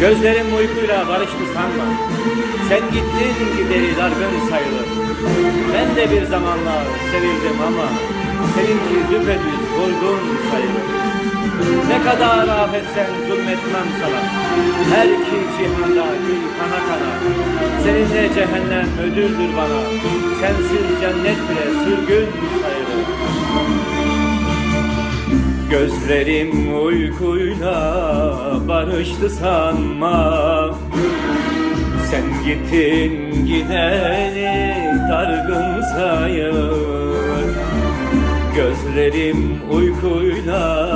Gözlerim uykuyla barıştı sanma. Sen gittin gideri dargın sayılır. Ben de bir zamanlar sevildim ama seninki düpedüz vurgun sayılır. Ne kadar afetsen zulmetmem sana. Her iki cihanda gül kana kana. Seninle cehennem ödüldür bana. Sensiz cennet bile sürgün sayılır. Gözlerim uykuyla barıştı sanma. Sen gittin gideni dargın sayır Gözlerim uykuyla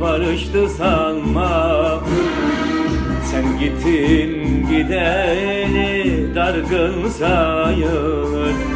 barıştı sanma. Sen gittin gideni dargın sayır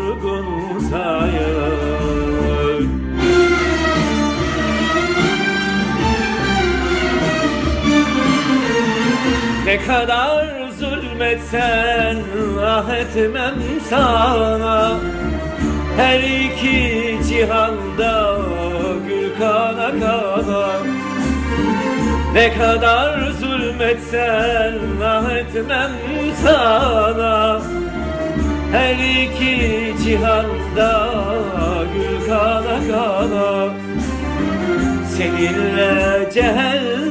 Ne kadar zulmetsen ah etmem sana. Her iki cihanda gül kana kana. Ne kadar zulmetsen ah etmem sana. Her iki cihanda gül kana kana. Seninle cehennem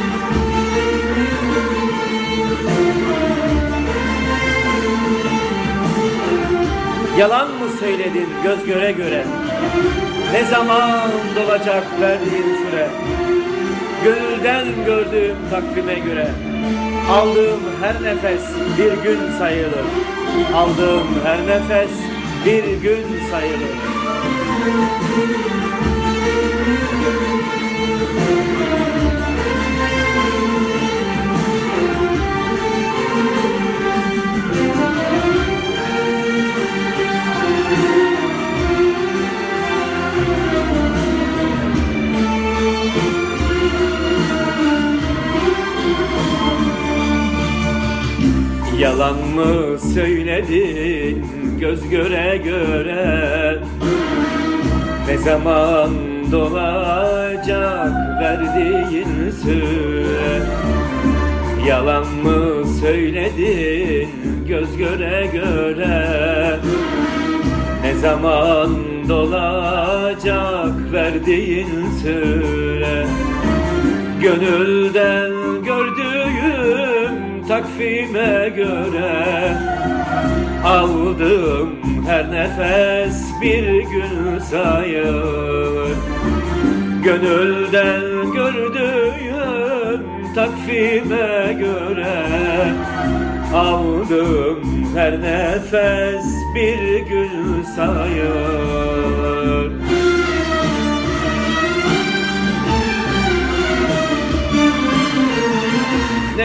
Yalan mı söyledin göz göre göre? Ne zaman dolacak verdiğin süre? Gönülden gördüğüm takvime göre Aldığım her nefes bir gün sayılır Aldığım her nefes bir gün sayılır Yalan mı söyledin göz göre göre? Ne zaman dolacak verdiğin süre? Yalan mı söyledin göz göre göre? Ne zaman dolacak verdiğin süre? Gönülden takvime göre Aldım her nefes bir gün sayılır Gönülden gördüğüm takvime göre Aldım her nefes bir gün sayılır